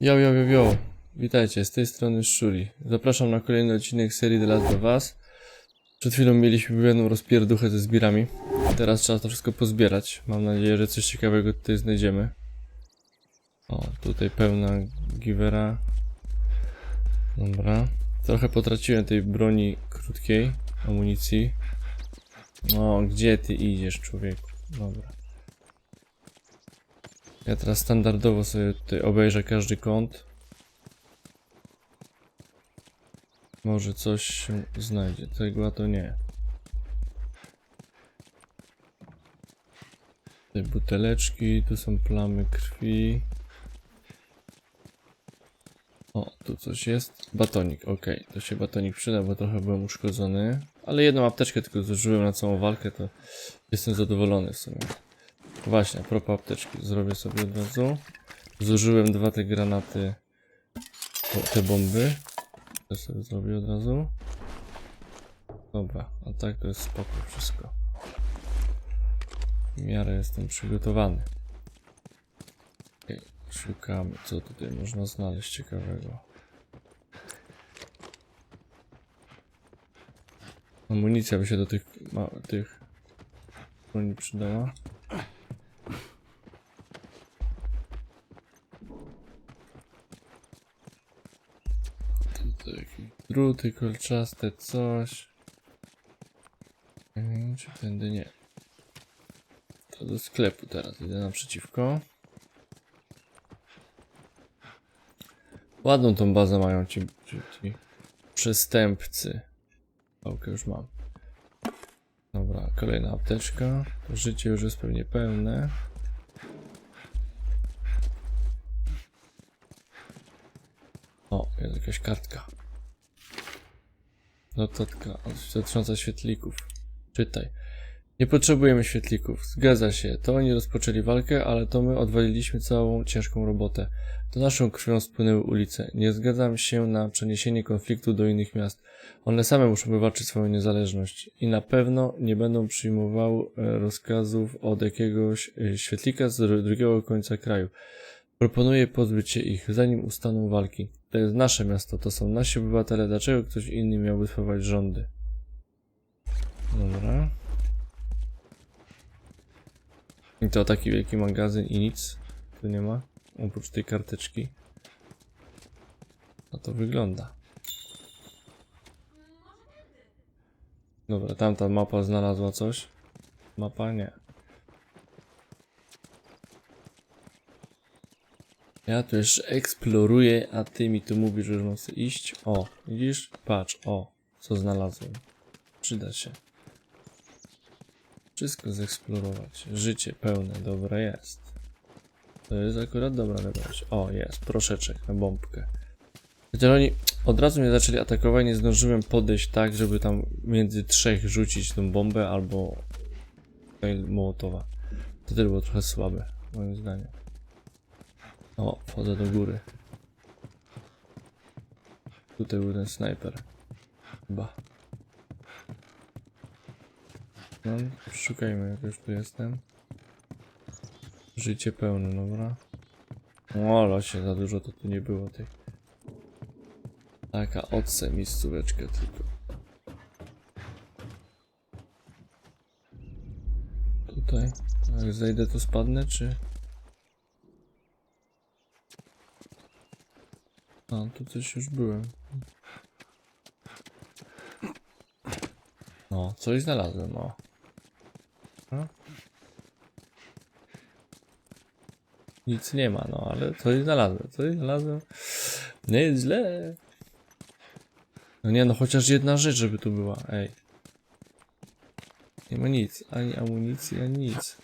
Yo, yo, yo, yo. Witajcie, z tej strony Shuri. Zapraszam na kolejny odcinek serii The Last of Us. Przed chwilą mieliśmy jedną rozpierduchę ze zbirami. Teraz trzeba to wszystko pozbierać. Mam nadzieję, że coś ciekawego tutaj znajdziemy. O, tutaj pełna givera. Dobra. Trochę potraciłem tej broni krótkiej, amunicji. No, gdzie ty idziesz, człowieku? Dobra. Ja teraz standardowo sobie tutaj obejrzę każdy kąt. Może coś się znajdzie. Tego to nie. Te buteleczki, tu są plamy krwi. O, tu coś jest. Batonik, ok. To się batonik przyda, bo trochę byłem uszkodzony. Ale jedną apteczkę tylko zużyłem na całą walkę, to jestem zadowolony w sumie. Właśnie, propos apteczki, zrobię sobie od razu. Zużyłem dwa te granaty, te bomby. To sobie zrobię od razu. Dobra, a tak to jest spoko wszystko. W miarę jestem przygotowany. Okej, szukamy, co tutaj można znaleźć ciekawego. Amunicja by się do tych, ma, tych broni przydała. Tutaj jakieś druty kolczaste, coś. Czy tędy nie? To do sklepu teraz, idę naprzeciwko. Ładną tą bazę mają ci, ci, ci przestępcy. Pałkę już mam. Dobra, kolejna apteczka. To życie już jest pewnie pełne. O, jest jakaś kartka. Notatka dotycząca świetlików. Czytaj. Nie potrzebujemy świetlików. Zgadza się. To oni rozpoczęli walkę, ale to my odwaliliśmy całą ciężką robotę. To naszą krwią spłynęły ulice. Nie zgadzam się na przeniesienie konfliktu do innych miast. One same muszą wywalczyć swoją niezależność. I na pewno nie będą przyjmowały e, rozkazów od jakiegoś e, świetlika z dru- drugiego końca kraju. Proponuję pozbyć się ich, zanim ustaną walki. To jest nasze miasto, to są nasi obywatele. Dlaczego ktoś inny miałby sprawować rządy? Dobra. I to taki wielki magazyn i nic tu nie ma. Oprócz tej karteczki. No to wygląda. Dobra, tamta mapa znalazła coś. Mapa nie. Ja tu jeszcze eksploruję, a ty mi tu mówisz, że mam iść. O, widzisz? Patrz, o, co znalazłem. Przyda się. Wszystko zeksplorować. Życie pełne, dobra jest. To jest akurat dobra wiadomość. O, jest, proszeczek na bombkę. Chociaż oni od razu mnie zaczęli atakować, nie zdążyłem podejść tak, żeby tam między trzech rzucić tą bombę albo Mołotowa. To też było trochę słabe, moim zdaniem. O, wchodzę do góry. Tutaj był ten snajper. Chyba. No, szukajmy, jak już tu jestem. Życie pełne, dobra. O, losie, za dużo to tu nie było tej. Taka odse miejscóweczka tylko. Tutaj. Jak zejdę to spadnę, czy... A, tu coś już byłem. No, coś znalazłem, o. A? Nic nie ma, no, ale coś znalazłem, coś znalazłem. Nie jest źle. No nie, no chociaż jedna rzecz, żeby tu była, ej. Nie ma nic, ani amunicji, ani nic.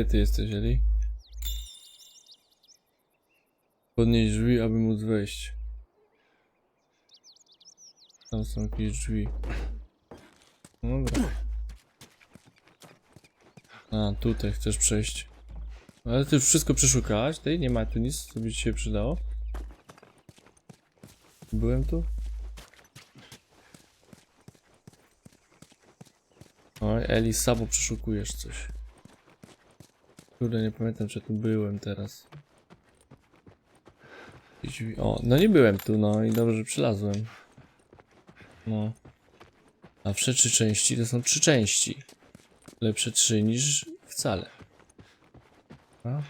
Gdzie ty jesteś, Eli? Podnieś drzwi, aby móc wejść. Tam są jakieś drzwi. No dobra. A, tutaj chcesz przejść. Ale ty wszystko przeszukałaś? Tej nie ma tu nic, co by ci się przydało? Byłem tu? Oj, Eli, samo przeszukujesz coś. Kurde, nie pamiętam, czy tu byłem teraz. O, no nie byłem tu, no i dobrze, że przylazłem. No. Zawsze trzy części to są trzy części. Lepsze trzy niż wcale. A?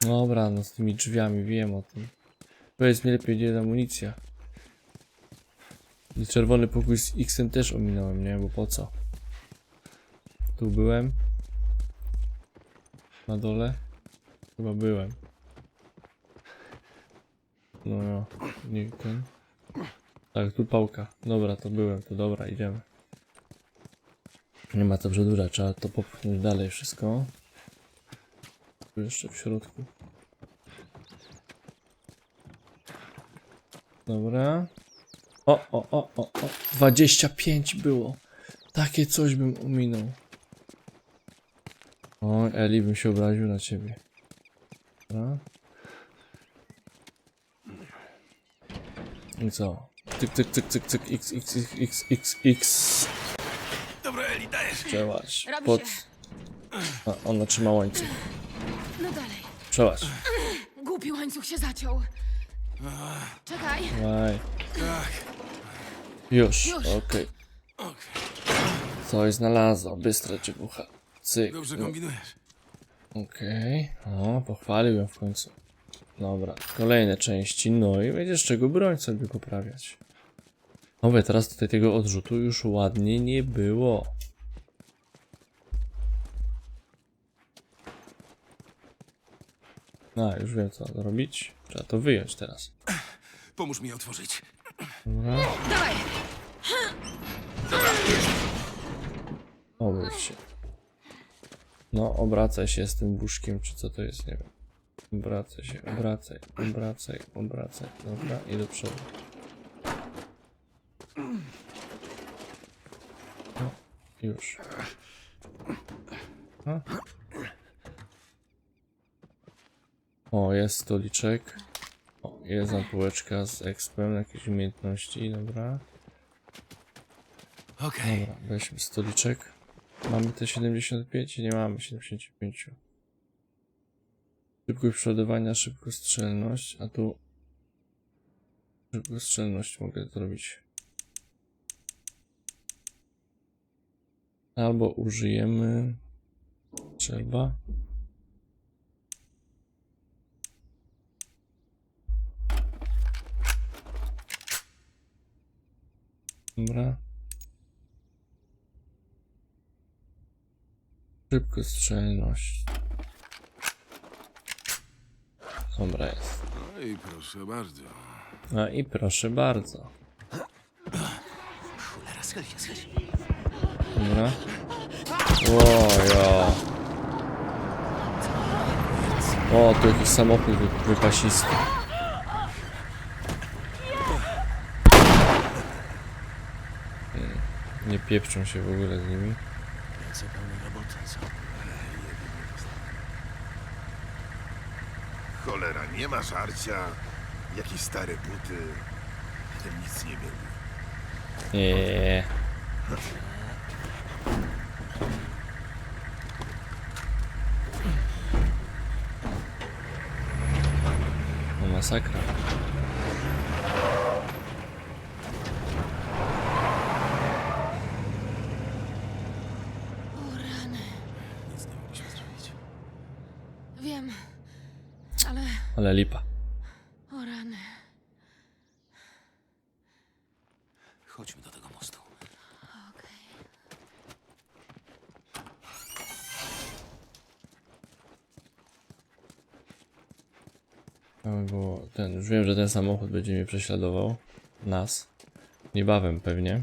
Dobra, no z tymi drzwiami wiem o tym. Powiedz mi lepiej, gdzie jest amunicja. I czerwony pokój z X-em też ominąłem, nie? Bo po co? Tu byłem. Na dole. Chyba byłem. No, no. Nie ten. Tak, tu pałka. Dobra, to byłem, to dobra, idziemy. Nie ma to przedłuża, trzeba to popchnąć dalej wszystko. Tu jeszcze w środku. Dobra. O, o, o, o, o. 25 było. Takie coś bym ominął. O, Eli bym się obraził na ciebie. Dobra. I co? Cyk, cyk, cyk, cyk, cyk, x, x, x, x, x, x. Dobra, Eli, dajesz. Przełać. Robi Pod... się. A, ona trzyma łańcuch. No dalej. Przełać. Głupi łańcuch się zaciął. Czekaj. Daj. Tak, Już, Już. okej. okej. Coś znalazła, bystra dziewucha. Cyk. Dobrze no. kombinujesz. Okej, o, pochwalił ją w końcu. Dobra, kolejne części, no i będziesz czego broń sobie poprawiać. Mówię, teraz tutaj tego odrzutu już ładnie nie było. A, już wiem co robić. Trzeba to wyjąć teraz. Pomóż mi otworzyć. Dobra, Dawaj. obróć się. No, obracaj się z tym łóżkiem, czy co to jest, nie wiem. Obracaj się, obracaj, obracaj, obracaj. Dobra, i do przodu. No, już. A. O, jest stoliczek. O, jest ampułeczka z expem, jakieś umiejętności, dobra. Okej. Dobra, weźmy stoliczek. Mamy te 75? Nie mamy 75. Szybkość przeładowania, szybkostrzelność, a tu szybkostrzelność mogę zrobić. Albo użyjemy strzelba. Dobra. Szybkostrzelność. Dobra jest. No i proszę bardzo. No i proszę bardzo. Cholera, schyl się, schyl się. Dobra. Ojo. O, tu jakiś samochód wy- wypasisty. Nie pieprzą się w ogóle z nimi roboty, co? Cholera, nie ma żarcia. Jakieś stare buty. Ten nic nie wiem. Nie. No masakra. O rany. Nic nie mogliśmy zrobić. Wiem. Ale... Ale lipa. O rany. Chodźmy do tego mostu. Okej. No, Bo ten, już wiem, że ten samochód będzie mnie prześladował. Nas. Niebawem pewnie.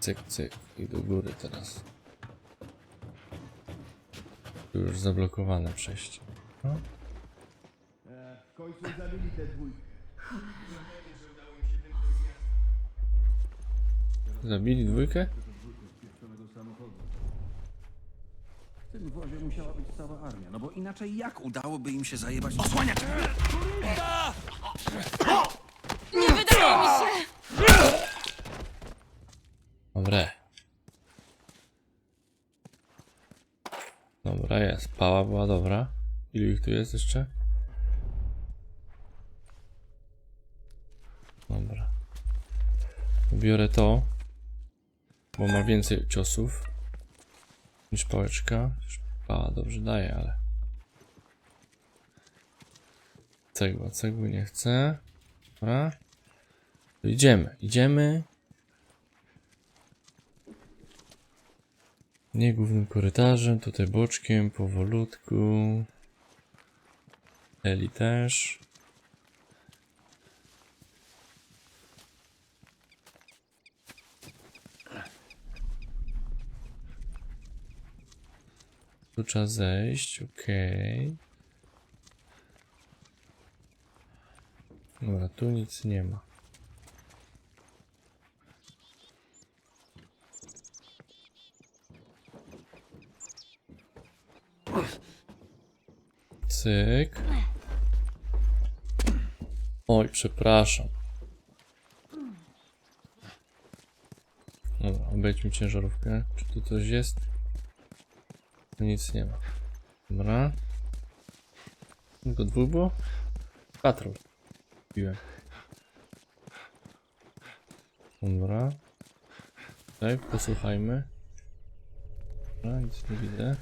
Cyk, cyk. I do góry teraz. Tu już zablokowane przejście. No. W końcu zabili tę dwójkę. Zabili dwójkę? W tym wozie musiała być cała armia, no bo inaczej jak Udałoby im się zajebać... Osłaniać! Nie wydaje mi się! Dobre. Dobra, jest. Pała była dobra. Ilu ich tu jest jeszcze? Dobra. Biorę to, bo ma więcej ciosów niż pałeczka. Pała dobrze daje, ale... Cegła, cegły nie chcę. Dobra. Idziemy, idziemy. Nie głównym korytarzem, tutaj boczkiem, powolutku. Eli też. Tu trzeba zejść, okej. Dobra, tu nic nie ma. Cyk. Oj, przepraszam. Dobra, obejdźmy ciężarówkę. Czy tu coś jest? Tu nic nie ma. Dobra. Tylko dwóch było? Patrol. Piłem. Dobra. Tak, posłuchajmy. Dobra, nic nie widzę.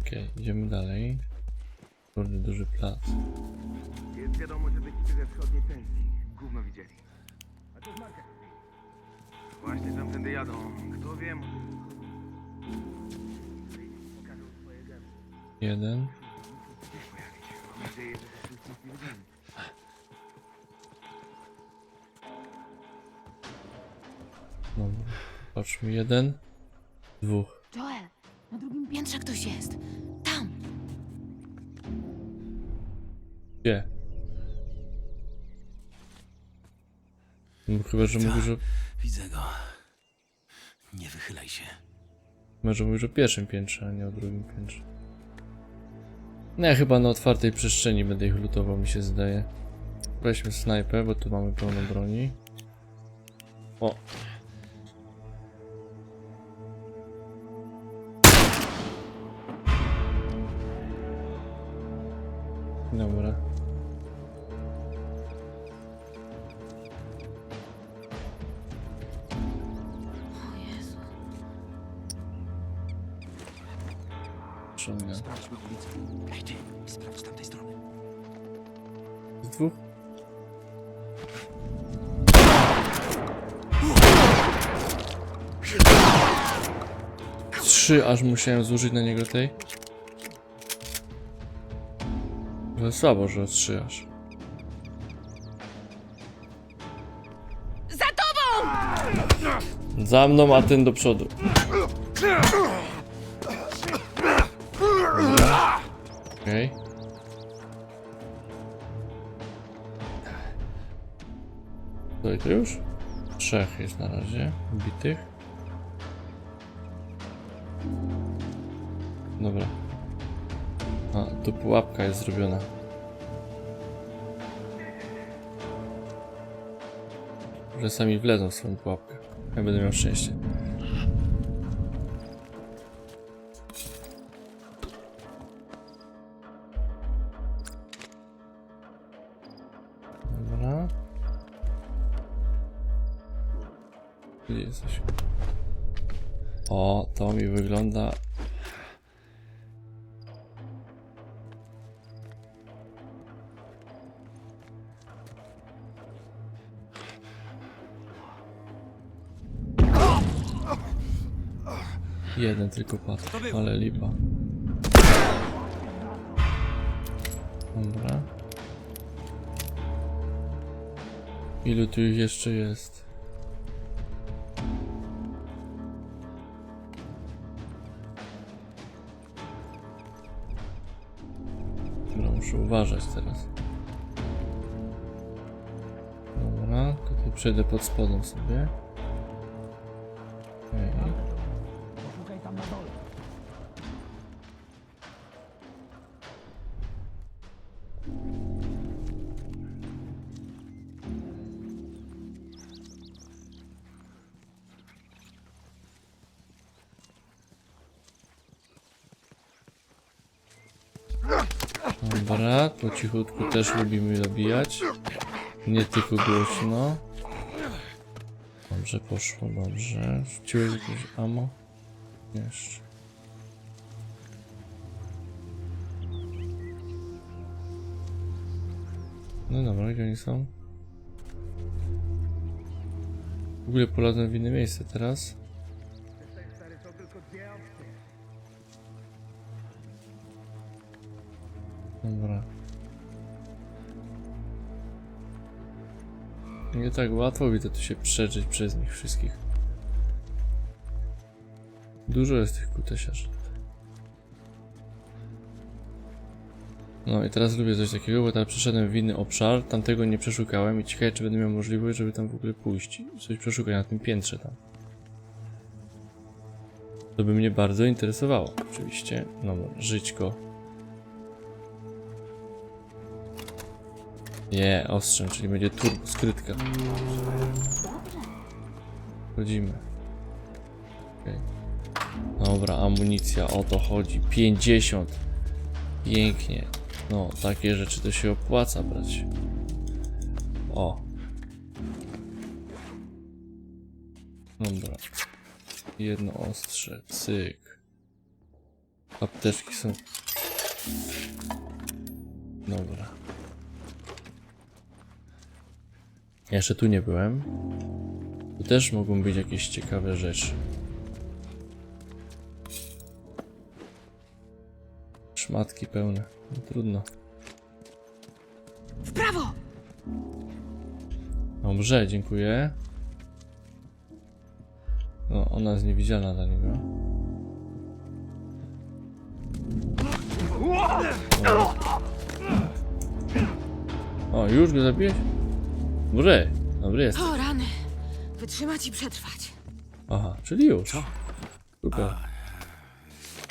Okej, idziemy dalej. Kurde, duży plac. Jest wiadomo, że byliście we wschodniej pensji. Gówno widzieli. A to marka. Właśnie tamtędy jadą. Kto wie, może... Jeden. Mam nadzieję, że nic nie widzieli. Dobra. Patrzmy, jeden. Dwóch. Joel, na drugim piętrze ktoś jest. Tam! Gdzie? No, chyba, że mówisz o... Widzę go. Nie wychylaj się. Chyba, że mówisz o pierwszym piętrze, a nie o drugim piętrze. No ja chyba na otwartej przestrzeni będę ich lutował, mi się zdaje. Weźmy snajpę, bo tu mamy pełno broni. O! Dobra. O Jezu. Sprawdźmy ulicę. Ej ty, sprawdź tamtej strony. Z dwóch? Trzy, aż musiałem zużyć na niego tej. Ale słabo, że o trzy aż. Za tobą! Za mną, a ten do przodu. Okej. Okay. to już? Trzech jest na razie bitych. Dobra. Tu pułapka jest zrobiona. Że sami wlezą w swoją pułapkę. Ja będę miał szczęście. Dobra. Gdzie jesteś? O, to mi wygląda. Jeden tylko padł, ale lipa. Dobra. Ilu tu ich jeszcze jest? Dobra, muszę uważać teraz. Dobra, tutaj przejdę pod spodem sobie. Cichutku też lubimy dobijać. Nie tylko głośno. Dobrze poszło, dobrze. Rzuciłeś jakieś ammo? Jeszcze. No dobra, gdzie oni są? W ogóle polazłem w inne miejsce teraz. Tak łatwo widzę tu się przeżyć przez nich wszystkich. Dużo jest tych kutesiarzy. No i teraz lubię coś takiego, bo teraz przeszedłem w inny obszar, tamtego nie przeszukałem i ciekawe czy będę miał możliwość, żeby tam w ogóle pójść. Coś przeszukać na tym piętrze tam. To by mnie bardzo interesowało, oczywiście. No, żyćko. Nie, ostrzem, czyli będzie turbo skrytka. Wchodzimy. Okej. Dobra, amunicja, o to chodzi. 50. Pięknie. No, takie rzeczy to się opłaca brać. O. Dobra. Jedno ostrze, cyk. Apteczki są. Dobra. Ja Jeszcze tu nie byłem. Tu też mogą być jakieś ciekawe rzeczy. Szmatki pełne. No, trudno. W prawo! Dobrze, dziękuję. No, ona jest niewidzialna dla niego. O, o już go zabiłeś? Dobry, dobry jest. O, rany. Wytrzymać i przetrwać. Aha, czyli już. Super.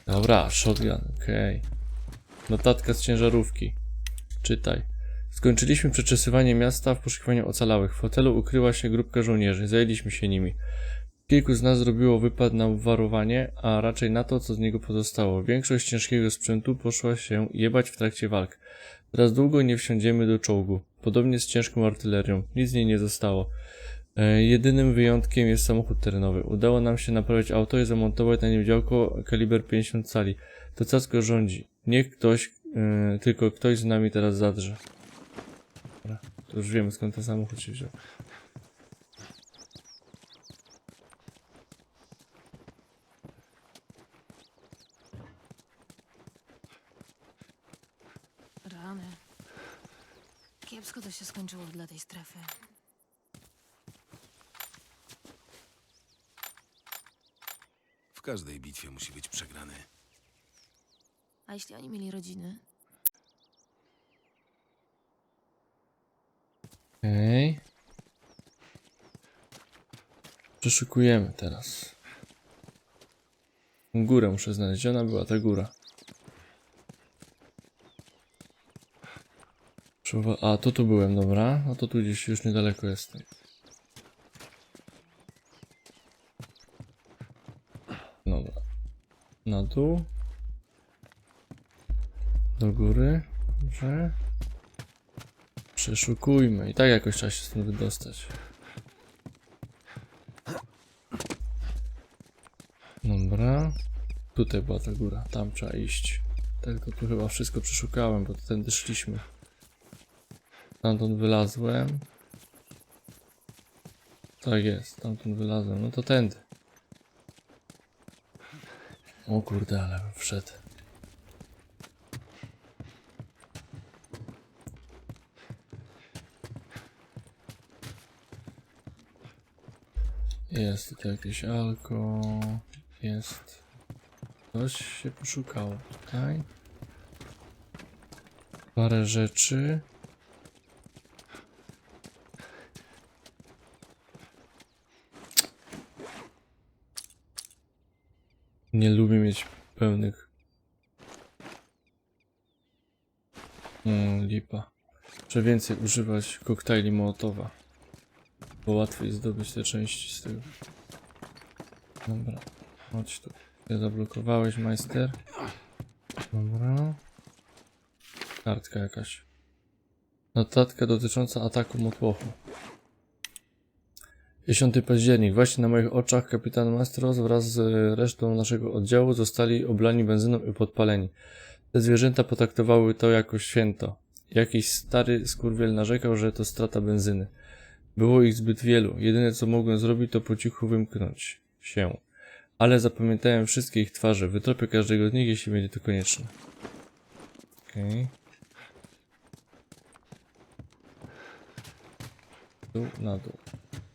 Dobra, shotgun, okej. Notatka z ciężarówki. Czytaj. Skończyliśmy przeczesywanie miasta w poszukiwaniu ocalałych. W fotelu ukryła się grupka żołnierzy. Zajęliśmy się nimi. Kilku z nas zrobiło wypad na warowanie, a raczej na to, co z niego pozostało. Większość ciężkiego sprzętu poszła się jebać w trakcie walk. Teraz długo nie wsiądziemy do czołgu. Podobnie z ciężką artylerią. Nic z niej nie zostało. E, jedynym wyjątkiem jest samochód terenowy. Udało nam się naprawić auto i zamontować na nim działko kaliber 50 cali. To Cacko rządzi. Niech ktoś, e, tylko ktoś z nami teraz zadrze. Dobra, to już wiemy skąd ten samochód się wziął. Rany. Kiepsko to się skończyło dla tej strefy. W każdej bitwie musi być przegrany. A jeśli oni mieli rodziny? Okej. Przeszukujemy teraz. Górę muszę znaleźć. Ona była, ta góra? A, to tu byłem, dobra. No to tu gdzieś już niedaleko jestem. Dobra. Na dół. Do góry. Dobrze. Przeszukujmy. I tak jakoś trzeba się stąd wydostać. Dobra. Tutaj była ta góra. Tam trzeba iść. Tylko tu chyba wszystko przeszukałem, bo tędy szliśmy. Stamtąd wylazłem. Tak jest, stamtąd wylazłem. No to tędy. O kurde, ale wszedł. Jest tutaj jakieś alko. Jest. Coś się poszukało tutaj. Parę rzeczy. Nie lubię mieć pełnych. Mm, lipa. Muszę więcej używać koktajli Mołotowa. Bo łatwiej zdobyć te części z tego. Dobra, chodź tu. Ja zablokowałeś, majster. Dobra. Kartka jakaś. Notatka dotycząca ataku motłochu. 10 październik. Właśnie na moich oczach kapitan Mastros wraz z resztą naszego oddziału zostali oblani benzyną i podpaleni. Te zwierzęta potraktowały to jako święto. Jakiś stary skurwiel narzekał, że to strata benzyny. Było ich zbyt wielu. Jedyne co mogłem zrobić to po cichu wymknąć się. Ale zapamiętałem wszystkie ich twarze. Wytropię każdego z nich, jeśli będzie to konieczne. Okej. Tu na dół.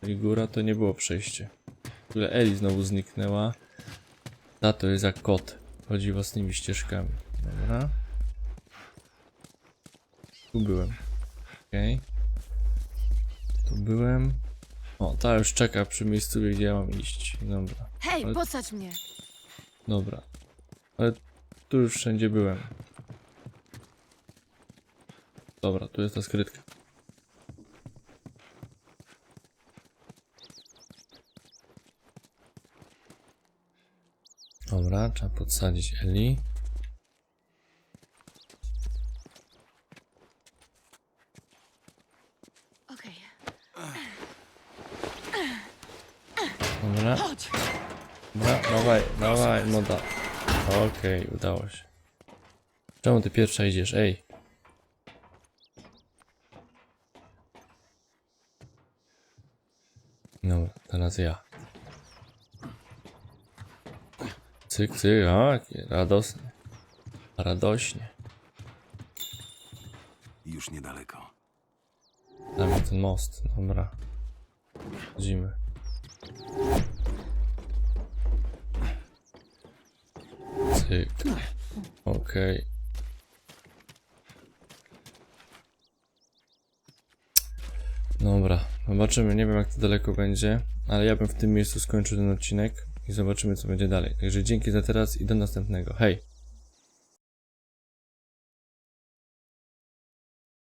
Czyli góra to nie było przejście. W ogóle Eli znowu zniknęła. Ta to jest jak kot. Chodzi własnymi ścieżkami. Dobra. Tu byłem. Okej. Tu byłem. O, ta już czeka przy miejscu, gdzie ja mam iść. Dobra. Hej, Ale- podsadź mnie! Dobra. Ale tu już wszędzie byłem. Dobra, tu jest ta skrytka. Dobra, trzeba podsadzić Eli. Okej. Dobra. Dobra, dawaj, dawaj, moda. Okej, udało się. Czemu ty pierwsza idziesz? Ej. No, teraz ja. Cyk, cyk, a, jakie radosne. Radośnie. Już niedaleko. Damy ten most, dobra. Chodzimy. Cyk. Okej. Dobra, zobaczymy. Nie wiem jak to daleko będzie, ale ja bym w tym miejscu skończył ten odcinek i zobaczymy co będzie dalej. Także dzięki za teraz i do następnego. Hej!